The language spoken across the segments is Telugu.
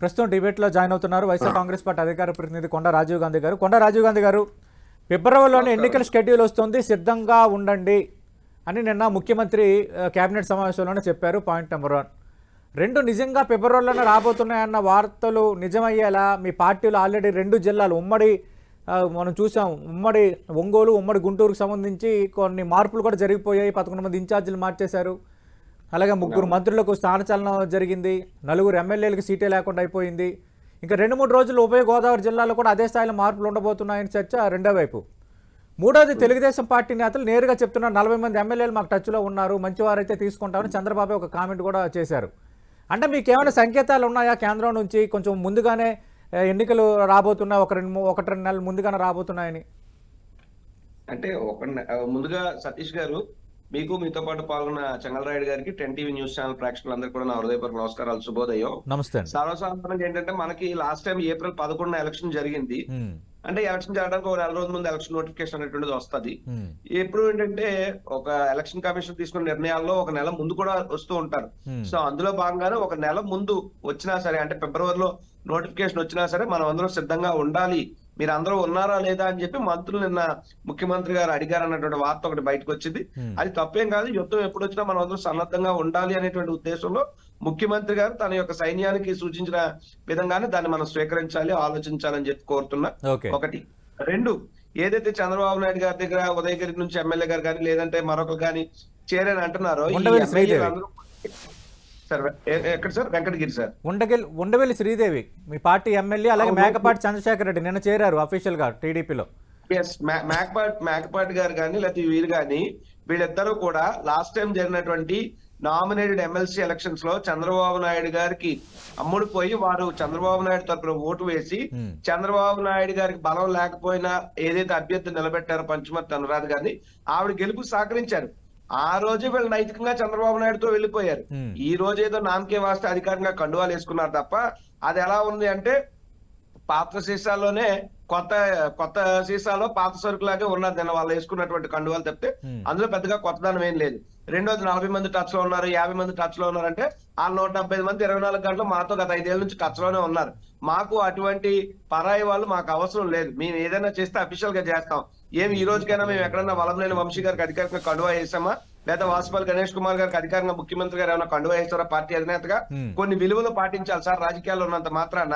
ప్రస్తుతం డిబేట్లో జాయిన్ అవుతున్నారు. వైఎస్ఆర్ కాంగ్రెస్ పార్టీ అధికార ప్రతినిధి కొండ రాజీవ్ గాంధీ గారు. కొండ రాజీవ్ గాంధీ గారు ఫిబ్రవరిలోనే ఎన్నికల షెడ్యూల్ వస్తుంది. సిద్ధంగా ఉండండి అని నిన్న ముఖ్యమంత్రి కేబినెట్ సమావేశంలోనే చెప్పారు. Point number one. రెండు నిజంగా ఫిబ్రవరిలోనే రాబోతున్నాయన్న వార్తలు నిజమయ్యేలా మీ పార్టీలో ఆల్రెడీ రెండు జిల్లాలు ఉమ్మడి మనం చూసాం ఉమ్మడి ఒంగోలు ఉమ్మడి గుంటూరుకు సంబంధించి కొన్ని మార్పులు కూడా జరిగిపోయాయి. పదకొండు మంది ఇన్ఛార్జీలు మార్చేశారు. అలాగే ముగ్గురు మంత్రులకు స్థానచలనం జరిగింది. నలుగురు ఎమ్మెల్యేలకు సీటే లేకుండా అయిపోయింది. ఇంకా రెండు మూడు రోజులు ఉభయ గోదావరి జిల్లాలో కూడా అదే స్థాయిలో మార్పులు ఉండబోతున్నాయని చర్చ రెండో వైపు. మూడోది తెలుగుదేశం పార్టీ నేతలు నేరుగా చెప్తున్నారు నలభై మంది ఎమ్మెల్యేలు మాకు టచ్లో ఉన్నారు మంచివారైతే తీసుకుంటామని చంద్రబాబు ఒక కామెంట్ కూడా చేశారు. అంటే మీకు ఏమైనా సంకేతాలు ఉన్నాయా కేంద్రం నుంచి? కొంచెం ముందుగానే ఎన్నికలు రాబోతున్నాయి ఒక రెండు ఒకటి రెండు నెలలు ముందుగానే రాబోతున్నాయని. అంటే ఒక ముందుగా సతీష్ గారు మీకు మీతో పాటు పాల్గొన్న చెంగలరాయుడు గారికి టెన్ టీవీ న్యూస్ ఛానల్ ప్రేక్షకులందరికీ కూడా నా హృదయపూర్వక నమస్కారాలు శుభోదయం. నమస్తే సర్వసాధారణంగా ఏంటంటే మనకి లాస్ట్ టైం ఏప్రిల్ పదకొండున ఎలక్షన్ జరిగింది. అంటే ఎలక్షన్ జరగడానికి ఒక నెల రోజుల ముందు ఎలక్షన్ నోటిఫికేషన్ అనేటువంటిది వస్తది. ఎప్పుడు ఏంటంటే ఒక ఎలక్షన్ కమిషన్ తీసుకున్న నిర్ణయాల్లో ఒక నెల ముందు కూడా వస్తూ ఉంటారు. సో అందులో భాగంగానే ఒక నెల ముందు వచ్చినా సరే అంటే ఫిబ్రవరిలో నోటిఫికేషన్ వచ్చినా సరే మనం అందరం సిద్ధంగా ఉండాలి మీరు అందరూ ఉన్నారా లేదా అని చెప్పి మంత్రులు నిన్న ముఖ్యమంత్రి గారు అడిగారు అన్నటువంటి వార్త ఒకటి బయటకు వచ్చింది. అది తప్పేం కాదు యుద్ధం ఎప్పుడు వచ్చినా మనం అందరం సన్నద్ధంగా ఉండాలి అనేటువంటి ఉద్దేశంలో ముఖ్యమంత్రి గారు తన యొక్క సైన్యానికి సూచించిన విధంగానే దాన్ని మనం స్వీకరించాలి ఆలోచించాలని చెప్పి కోరుతున్నా ఒకటి. రెండు ఏదైతే చంద్రబాబు నాయుడు గారి దగ్గర ఉదయగిరి నుంచి ఎమ్మెల్యే గారు కానీ లేదంటే మరొకరు కానీ చేరని అంటున్నారో సార్ ఎక్కడ సార్? వెంకటగిరి సార్. ఉండగెల్ ఉండవెల్లి శ్రీదేవి. మీ పార్టీ ఎమ్మెల్యే అలాగే. మేకపాటి చంద్రశేఖర్ రెడ్డి నిన్న చేరారు అఫీషియల్గా టీడీపీలో. ఎస్ మేకపాటి మేకపాటి గారు కానీ లేకపోతే వీరు కానీ వీళ్ళిద్దరూ కూడా లాస్ట్ టైం జరిగినటువంటి నామినేటెడ్ ఎమ్మెల్సీ ఎలక్షన్స్లో చంద్రబాబు నాయుడు గారికి అమ్ముడు పోయి వారు చంద్రబాబు నాయుడు తరపున ఓటు వేసి. చంద్రబాబు నాయుడు గారికి బలం లేకపోయినా ఏదైతే అభ్యర్థి నిలబెట్టారో పంచుమతి అనురాధ గారిని ఆవిడ గెలుపు సహకరించారు. ఆ రోజు వీళ్ళు నైతికంగా చంద్రబాబు నాయుడుతో వెళ్ళిపోయారు. ఈ రోజు ఏదో నామకే వాస్తే అధికారంగా కండువాలు వేసుకున్నారు తప్ప అది ఎలా ఉంది అంటే పాత సీసాల్లోనే కొత్త కొత్త సీసాలో పాత సరుకులాగే ఉన్నది నిన్న వాళ్ళు వేసుకున్నటువంటి కండువాలు తప్పితే. అందులో పెద్దగా కొత్తదనం ఏం లేదు. రెండోది నలభై మంది టచ్లో ఉన్నారు యాభై మంది టచ్లో ఉన్నారంటే ఆ నూట డెబ్బై మంది ఇరవై నాలుగు గంటలు మాతో గత ఐదేళ్ళ నుంచి టచ్లోనే ఉన్నారు. మాకు అటువంటి పరాయి వాళ్ళు మాకు అవసరం లేదు. మేము ఏదైనా చేస్తే అఫీషియల్గా చేస్తాం. ఏమి ఈ రోజుకైనా మేము ఎక్కడన్నా వలంలేని వంశీ గారికి అధికారికంగా కండువా వేసామా? లేదా వాసుపల్లి గణేష్ కుమార్ గారికి అధికారంగా ముఖ్యమంత్రి గారు ఏమైనా కండువా వేస్తారా? పార్టీ అధినేతగా. కొన్ని విలువలు పాటించాలి సార్. రాజకీయాల్లో ఉన్నంత మాత్రాన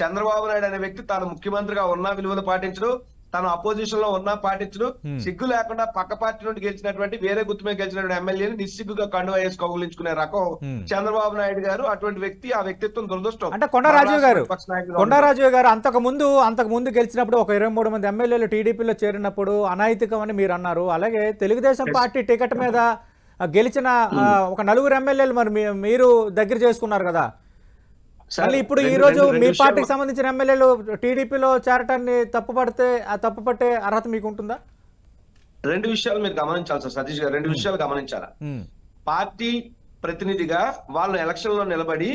చంద్రబాబు నాయుడు అనే వ్యక్తి తాను ముఖ్యమంత్రిగా ఉన్నా విలువలు పాటించడు. తను అపోజిషన్లో ఉన్నా పాటించడు. సిగ్గు లేకుండా పక్క పార్టీ నుండి గెలిచినటువంటి వేరే గుర్తు మీద గెలిచినటువంటి ఎమ్మెల్యేని నిస్సిగ్గుగా కండువా వేసి కౌగులించుకునే రకం. చంద్రబాబు నాయుడు గారు అటువంటి వ్యక్తి ఆ వ్యక్తిత్వం దురదృష్టం. అంటే కొండరాజు గారు కొండరాజు గారు అంతకు ముందు అంతకు ముందు గెలిచినప్పుడు ఒక ఇరవై మూడు మంది ఎమ్మెల్యేలు టీడీపీలో చేరినప్పుడు అనైతికం అని మీరు అన్నారు. అలాగే తెలుగుదేశం పార్టీ టికెట్ మీద గెలిచిన ఒక నలుగురు ఎమ్మెల్యేలు మరి మీరు దగ్గర చేసుకున్నారు కదా. మళ్ళీ ఇప్పుడు ఈ రోజు మీ పార్టీకి సంబంధించిన ఎమ్మెల్యేలు టీడీపీలో చేరటాన్ని తప్పుపడితే ఆ తప్పుపట్టే అర్హత మీకు ఉంటుందా రెండు విషయాలు మీరు గమనించాలి సార్ సతీష్ గారు. రెండు విషయాలు గమనించాలి. ఉమ్, పార్టీ ప్రతినిధిగా వాళ్ళు ఎలక్షన్లో నిలబడి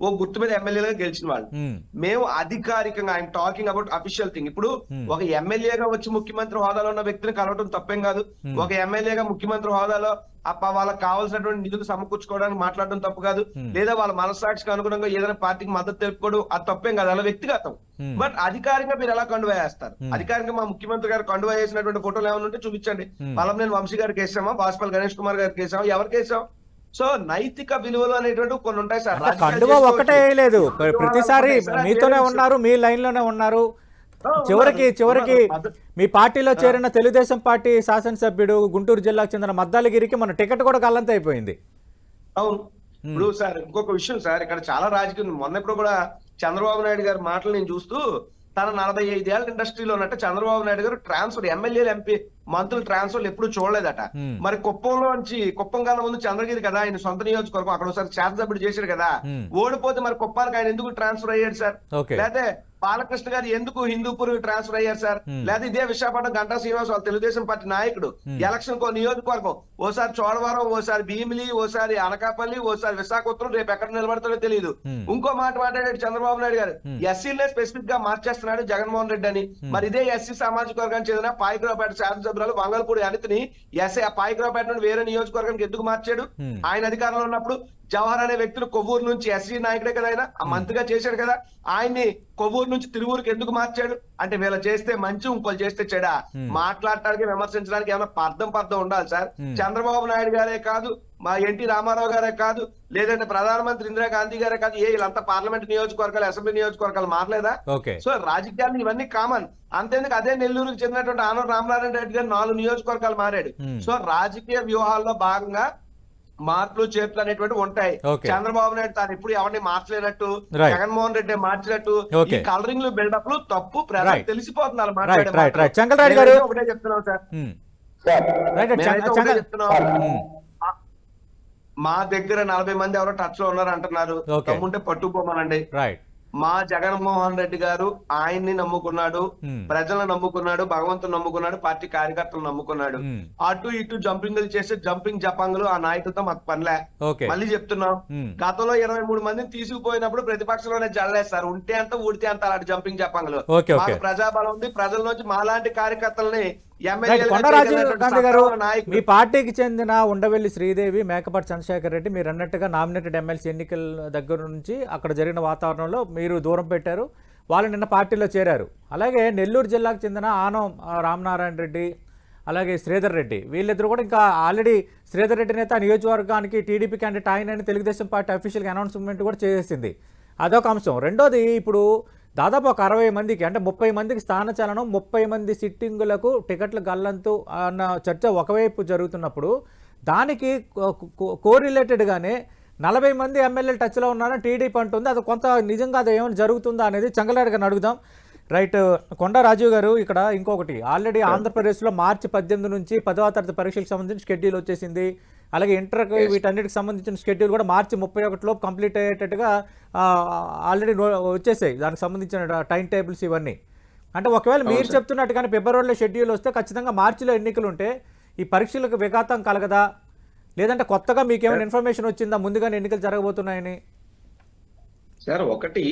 ఓ గుర్తు మీద ఎమ్మెల్యేగా గెలిచిన వాళ్ళు ఉమ్, మేము అధికారికంగా I'm talking about official thing ఇప్పుడు Hmm. ఒక ఎమ్మెల్యేగా వచ్చి ముఖ్యమంత్రి హోదాలో ఉన్న వ్యక్తిని కలవటం తప్పేం కాదు Hmm. ఒక ఎమ్మెల్యేగా ముఖ్యమంత్రి హోదాలో అప్ప వాళ్ళకి కావాల్సినటువంటి నిధులు సమకూర్చుకోవడానికి మాట్లాడడం తప్పు కాదు Hmm. లేదా వాళ్ళ మనస్సాక్షికి అనుగుణంగా ఏదైనా పార్టీకి మద్దతు తెలుపుకోవడం అది తప్పేం కాదు అలా వ్యక్తిగతం Hmm. బట్ అధికారికంగా మీరు ఎలా కండువా వేస్తారు Hmm. అధికారికంగా మా ముఖ్యమంత్రి గారు కండువా వేసినటువంటి ఫోటోలు ఏమైనా ఉంటే చూపించండి Hmm. నేను వంశీ గారికి వేసామా బాస్పల్ గణేష్ కుమార్ గారికి వేసామా ఎవరికి వేసాం సో నైతిక విలువలు అనేటువంటి కొన్ని ఉంటాయి సార్. కండువా చేసుకోవచ్చు. ఒక్కటే లేదు కండువా ప్రతిసారి ఒకటే సార్, మీతోనే ఉన్నారు మీ లైన్లోనే ఉన్నారు. చివరికి చివరికి. మీ పార్టీలో చేరిన తెలుగుదేశం పార్టీ శాసనసభ్యుడు గుంటూరు జిల్లాకు చెందిన మద్దాలగిరికి మన టికెట్ కూడా గల్లంత అయిపోయింది. అవును. ఇప్పుడు సార్ ఇంకొక విషయం సార్. ఇక్కడ చాలా రాజకీయం. మొన్న ఇప్పుడు కూడా చంద్రబాబు నాయుడు గారి మాటలు నేను చూస్తూ తన నలభై ఐదేళ్ళ ఇండస్ట్రీలో ఉన్నట్టు చంద్రబాబు నాయుడు గారు ట్రాన్స్ఫర్ ఎమ్మెల్యేలు ఎంపీ మంత్రులు ట్రాన్స్ఫర్ ఎప్పుడు చూడలేదట. మరి కుప్పంలో నుంచి కుప్పం కన్నా ముందు చంద్రగిరి కదా ఆయన సొంత నియోజకవర్గం అక్కడ ఒకసారి శాసనసభ్యుడు చేశాడు కదా. ఓడిపోతే మరి కుప్పానికి ఆయన ఎందుకు ట్రాన్స్ఫర్ అయ్యాడు సార్ లేకపోతే బాలకృష్ణ గారు ఎందుకు హిందూపూర్ ట్రాన్స్ఫర్ అయ్యారు సార్ Hmm. లేదా ఇదే విశాఖపట్నం గంటా శ్రీనివాస్ వాళ్ళ తెలుగుదేశం పార్టీ నాయకుడు Hmm. ఎలక్షన్ కో నియోజకవర్గం ఓసారి చోడవరం ఓసారి భీమిలి ఓసారి అనకాపల్లి ఓసారి విశాఖపట్నం రేపు ఎక్కడ నిలబడతాడో తెలియదు Hmm. ఇంకో మాట మాట్లాడాడు చంద్రబాబు నాయుడు గారు. ఎస్సీలే స్పెసిఫిక్గా మార్చేస్తున్నాడు జగన్మోహన్ రెడ్డి అని మరి ఇదే ఎస్సీ సామాజిక వర్గానికి చెందిన పాయిగ్రాపేట శాసనసభ్యులు వంగలపూడి అనితిని ఎస్ఐ పాయిగ్రాపేట నుండి వేరే నియోజకవర్గానికి ఎందుకు మార్చాడు. ఆయన అధికారంలో ఉన్నప్పుడు జవహర్ అనే వ్యక్తిని కొవ్వూరు నుంచి ఎస్సీ నాయకుడే కదా ఆయన. ఆ మంత్రిగా చేశాడు కదా. ఆయన్ని కొవ్వూరు నుంచి తిరువూరుకి ఎందుకు మార్చాడు? అంటే వీళ్ళు చేస్తే మంచి ఇంకోళ్ళు చేస్తే చెడా. మాట్లాడటానికి విమర్శించడానికి ఏమైనా అర్థం పర్థం ఉండాలి సార్. చంద్రబాబు నాయుడు గారే కాదు మా ఎన్టీ రామారావు గారే కాదు లేదంటే ప్రధానమంత్రి ఇందిరాగాంధీ గారే కాదు ఏ వీళ్ళంతా పార్లమెంట్ నియోజకవర్గాలు అసెంబ్లీ నియోజకవర్గాలు మారలేదా? సో రాజకీయాలు ఇవన్నీ కామన్. అంతేందుకు అదే నెల్లూరుకి చెందినటువంటి ఆనవ రామనారాయణ రెడ్డి గారు నాలుగు నియోజకవర్గాలు మారాడు. సో రాజకీయ వ్యూహాల్లో భాగంగా మార్పులు చేర్పులు అనేటువంటి ఉంటాయి. చంద్రబాబు నాయుడు తాను ఎప్పుడు ఎవరిని మార్చలేనట్టు. జగన్మోహన్ రెడ్డి మార్చినట్టు. ఈ కలరింగ్ బిల్డప్లు తప్పు. ప్రజలకు Right, మాట్లాడే ఒకటే చెప్తున్నాం సార్ చెప్తున్నాం ఉమ్. మా దగ్గర నలభై మంది ఎవరో టచ్లో ఉన్నారు అంటున్నారు. తమ్ముంటే పట్టుకోమనండి రైట్ మా జగన్మోహన్ రెడ్డి గారు ఆయన్ని నమ్ముకున్నాడు. ప్రజలను నమ్ముకున్నాడు భగవంతుని నమ్ముకున్నాడు పార్టీ కార్యకర్తలు నమ్ముకున్నాడు. అటు ఇటు జంపింగ్లు చేసే జంపింగ్ జపాంగులు ఆ నాయకులతో మాకు పనిలే మళ్ళీ చెప్తున్నాం. గతంలో ఇరవై మూడు మందిని తీసుకుపోయినప్పుడు ప్రతిపక్షంలోనే జల్లేస్తారు ఉంటే అంత ఊడితే అంత అలాంటి జంపింగ్ జపాంగులు. మాకు ప్రజాబలం ఉంది ప్రజల నుంచి మాలాంటి కార్యకర్తలని రైట్ ఎమ్మెల్యేలుగా కొండ రాజీవ్ చేయగలిగినటువంటి గాంధీ గారు. మీ పార్టీకి చెందిన ఉండవెల్లి శ్రీదేవి మేకపాటి చంద్రశేఖర్ రెడ్డి మీరు అన్నట్టుగా నామినేటెడ్ ఎమ్మెల్సీ ఎన్నికల దగ్గర నుంచి అక్కడ జరిగిన వాతావరణంలో మీరు దూరం పెట్టారు. వాళ్ళు నిన్న పార్టీలో చేరారు. అలాగే నెల్లూరు జిల్లాకు చెందిన ఆనం రామనారాయణ రెడ్డి అలాగే శ్రీధర్ రెడ్డి వీళ్ళిద్దరు కూడా ఇంకా ఆల్రెడీ శ్రీధర్ రెడ్డి నేత నియోజకవర్గానికి టీడీపీ క్యాండిడేట్ ఆయన అని తెలుగుదేశం పార్టీ అఫీషియల్గా అనౌన్స్మెంట్ కూడా చేసేసింది అదొక అంశం. రెండోది ఇప్పుడు దాదాపు ఒక అరవై మందికి అంటే ముప్పై మందికి స్థానచలనం ముప్పై మంది సిట్టింగులకు టికెట్లు గల్లంతు అన్న చర్చ ఒకవైపు జరుగుతున్నప్పుడు దానికి కోరిలేటెడ్గానే నలభై మంది ఎమ్మెల్యేలు టచ్లో ఉన్నారని టీడీపీ అంటుంది అది కొంత నిజంగా అది ఏమైనా జరుగుతుందా అనేది చంగలాడి గారిని అడుగుదాం. రైట్ కొండ రాజీవ్ గారు ఇక్కడ ఇంకొకటి ఆల్రెడీ ఆంధ్రప్రదేశ్లో మార్చి పద్దెనిమిది నుంచి పదవ తరగతి పరీక్షలకు సంబంధించిన షెడ్యూల్ వచ్చేసింది అలాగే ఇంటర్కి వీటన్నిటికి సంబంధించిన షెడ్యూల్ కూడా మార్చి ముప్పై ఒకటిలోపు కంప్లీట్ అయ్యేటట్టుగా ఆల్రెడీ వచ్చేసాయి. దానికి సంబంధించిన టైం టేబుల్స్ ఇవన్నీ. అంటే ఒకవేళ మీరు చెప్తున్నట్టుగానే ఫిబ్రవరిలో షెడ్యూల్ వస్తే ఖచ్చితంగా మార్చిలో ఎన్నికలు ఉంటే ఈ పరీక్షలకు విఘాతం కలగదా లేదంటే కొత్తగా మీకు ఏమైనా ఇన్ఫర్మేషన్ వచ్చిందా? ముందుగానే ఎన్నికలు జరగబోతున్నాయని. సార్ ఒకటి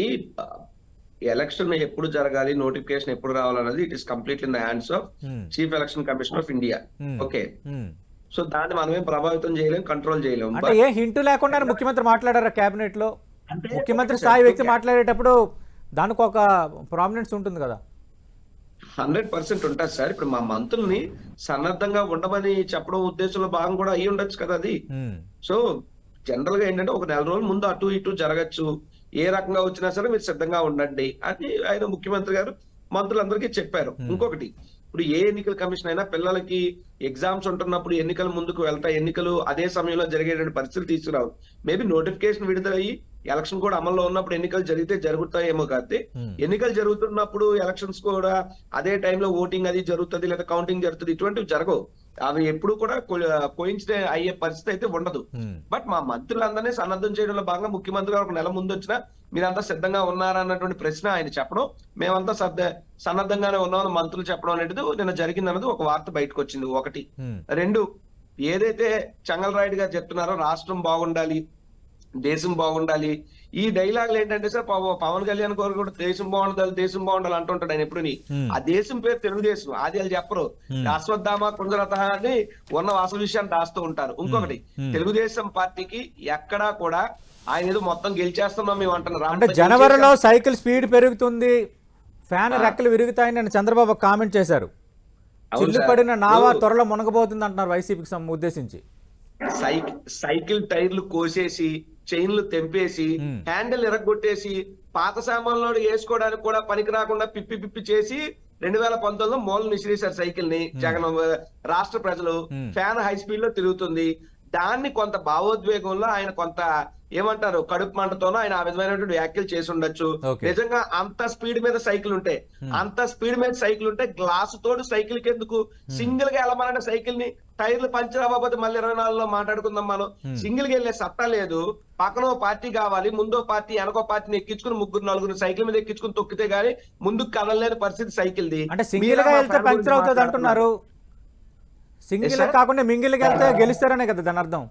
ఎలక్షన్ ఎప్పుడు జరగాలి? నోటిఫికేషన్ ఎప్పుడు రావాలన్నది it is complete in the hands of. Chief election commission of India. Okay. So దాన్ని మనమేం ప్రభావితం చేయలేం కంట్రోల్ చేయలేం. అంటే ఏ హింటు లేకుండా ముఖ్యమంత్రి మాట్లాడారా కేబినెట్లో? ముఖ్యమంత్రి స్థాయి వ్యక్తి మాట్లాడేటప్పుడు దానికి ఒక ప్రామినెన్స్ ఉంటుంది కదా. హండ్రెడ్ పర్సెంట్ ఉంటుంది సార్. ఇప్పుడు మా మంత్రుల్ని సన్నద్ధంగా ఉండమని చెప్పడం ఉద్దేశంలో భాగం కూడా అయ్యి ఉండొచ్చు కదా అది. సో జనరల్గా ఏంటంటే ఒక నెల రోజుల ముందు అటు ఇటు జరగచ్చు. ఏ రకంగా వచ్చినా సరే మీరు సిద్ధంగా ఉండండి అని ఆయన ముఖ్యమంత్రి గారు మంత్రులందరికీ చెప్పారు. ఇంకొకటి ఇప్పుడు ఏ ఎన్నికల కమిషన్ అయినా పిల్లలకి ఎగ్జామ్స్ ఉంటున్నప్పుడు ఎన్నికల ముందుకు వెళ్తా ఎన్నికలు అదే సమయంలో జరిగేటువంటి పరిస్థితులు తీసుకురావు మేబీ నోటిఫికేషన్ విడుదలయ్యి ఎలక్షన్ కూడా అమల్లో ఉన్నప్పుడు ఎన్నికలు జరిగితే జరుగుతాయేమో కాదు Hmm. ఎన్నికలు జరుగుతున్నప్పుడు ఎలక్షన్స్ కూడా అదే టైంలో ఓటింగ్ అది జరుగుతుంది లేదా కౌంటింగ్ జరుగుతుంది ఇటువంటివి జరగవు అవి ఎప్పుడు కూడా కోయిన్సిడెంట్ అయ్యే పరిస్థితి అయితే ఉండదు. బట్ మా మంత్రులందరినీ సన్నద్ధం చేయడంలో భాగంగా ముఖ్యమంత్రి గారు ఒక నెల ముందు వచ్చినా మీరంతా సిద్ధంగా ఉన్నారా అన్నటువంటి ప్రశ్న ఆయన చెప్పడం మేమంతా సద్ద సన్నద్ధంగానే ఉన్నామని మంత్రులు చెప్పడం అనేది నిన్న జరిగింది అన్నది ఒక వార్త బయటకు వచ్చింది ఒకటి. రెండు ఏదైతే చంగల్ రాయుడు గారు చెప్తున్నారో రాష్ట్రం బాగుండాలి దేశం బాగుండాలి. ఈ డైలాగులు ఏంటంటే సార్ పవ- పవన్ కళ్యాణ్ గారు కూడా దేశం బాగుండాలి దేశం బాగుండాలి అంటుంటాడు ఆయన ఎప్పుడు. ఆ దేశం పేరు తెలుగుదేశం అది వాళ్ళు చెప్పరు. అశ్వత్థామ కుంజరత అని ఉన్న అసలు విషయాన్ని దాస్తూ ఉంటారు. ఇంకొకటి. తెలుగుదేశం పార్టీకి ఎక్కడా కూడా ఆయన ఏదో మొత్తం గెలిచేస్తున్నాం మేము అంటున్నారు అంటే జనవరిలో సైకిల్ స్పీడ్ పెరుగుతుంది ఫ్యాన్ రెక్కలు విరుగుతాయని నేను చంద్రబాబు కామెంట్ చేశారు. చిల్లు. పడిన నావా త్వరలో మునగబోతుంది అంటున్నారు వైసీపీకి ఉద్దేశించి సైకిల్ సైకిల్ టైర్లు కోసేసి చైన్లు తెంపేసి. హ్యాండిల్ ఇరగొట్టేసి పాత సామాన్లో వేసుకోవడానికి కూడా పనికి రాకుండా పిప్పి పిప్పి చేసి రెండు వేల పంతొమ్మిదిలో మూల నిసిరేశారు సైకిల్ని జగన్ రాష్ట్ర ప్రజలు. ఫ్యాన్ హై స్పీడ్లో తిరుగుతుంది దాన్ని కొంత భావోద్వేగంలో ఆయన కొంత ఏమంటారు? కడుపు మంటతోనో ఆయన ఆ విధమైనటువంటి వ్యాఖ్యలు చేసి ఉండొచ్చు. నిజంగా అంత స్పీడ్ మీద సైకిల్ ఉంటే అంత స్పీడ్ మీద సైకిల్ ఉంటే గ్లాసు తోడు సైకిల్కి ఎందుకు? సింగిల్గా వెళ్ళమనంటే సైకిల్ని టైర్లు పంచర్ అవ్వకపోతే మళ్ళీ ఇరవై నాలుగులో మాట్లాడుకుందాం మనం. సింగిల్గా వెళ్ళే సత్తా లేదు. పక్కన ఓ పార్టీ కావాలి ముందో పార్టీ వెనకో పార్టీని ఎక్కించుకుని ముగ్గురు నలుగురు సైకిల్ మీద ఎక్కించుకుని తొక్కితే గానీ ముందుకు కదలలేని పరిస్థితి సైకిల్ ది అంటే సింగిల్గా వెళ్తే పంక్చర్ అవుతుంది అంటున్నారు. సింగిల్. కాకుండా మింగిల్గా వెళ్తే గెలుస్తారనే కదా దాని అర్థం.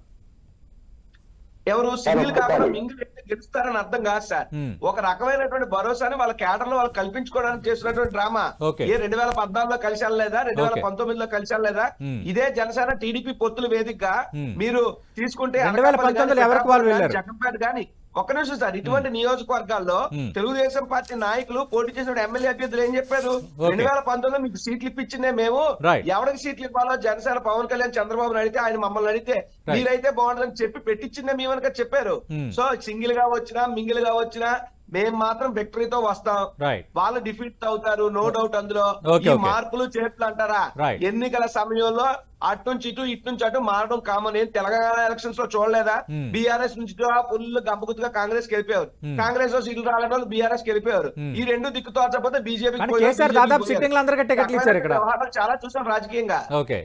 ఎవరు సింగిల్. కాకుండా మింగిల్ అయితే గెలుస్తారని అర్థం కాదు సార్. ఒక రకమైనటువంటి భరోసాని వాళ్ళ కేడర్లో వాళ్ళు కల్పించుకోవడానికి చేస్తున్నటువంటి డ్రామా. ఏ రెండు వేల పద్నాలుగులో కలిసి వెళ్ళలేదా రెండు వేల. పంతొమ్మిదిలో కలిసి వెళ్ళలేదా Hmm. ఇదే జనసేన టీడీపీ పొత్తుల వేదికగా. మీరు తీసుకుంటే 2019 లో ఎవరికి వాళ్ళు వెళ్ళారు? జగన్పేట గాని ఒక్క నిమిషం సార్ ఇటువంటి నియోజకవర్గాల్లో. తెలుగుదేశం పార్టీ నాయకులు పోటీ చేసిన ఎమ్మెల్యే అభ్యర్థులు ఏం చెప్పారు రెండు వేల పంతొమ్మిదిలో మీకు సీట్లు ఇప్పించిందే మేము. ఎవరికి సీట్లు ఇవ్వాలో జనసేన పవన్ కళ్యాణ్ చంద్రబాబు అడిగితే ఆయన మమ్మల్ని అడిగితే. మీరైతే బాగుంటుందని చెప్పి పెట్టించిందే మేము కనుక చెప్పారు. సో సింగిల్గా వచ్చినా మింగిల్గా వచ్చినా మేము మాత్రం విక్టరీతో వస్తాం. వాళ్ళు డిఫీట్ అవుతారు నో డౌట్ అందులో. ఈ. మార్పులు చేతులు అంటారా. ఎన్నికల సమయంలో అటు నుంచి ఇటు ఇటు నుంచి అటు మారడం కామన్ ఏం తెలంగాణ ఎలక్షన్స్లో చూడలేదా? Hmm. బీఆర్ఎస్ నుంచి ఫుల్ గంపగుత్తుగా కాంగ్రెస్ గెలిపారు. Hmm. కాంగ్రెస్లో సీట్లు రాలని వాళ్ళు బీఆర్ఎస్ గెలిపారు. Hmm. ఈ రెండు దిక్కుతో వచ్చకపోతే బీజేపీ చాలా చూసాం రాజకీయంగా. ఓకే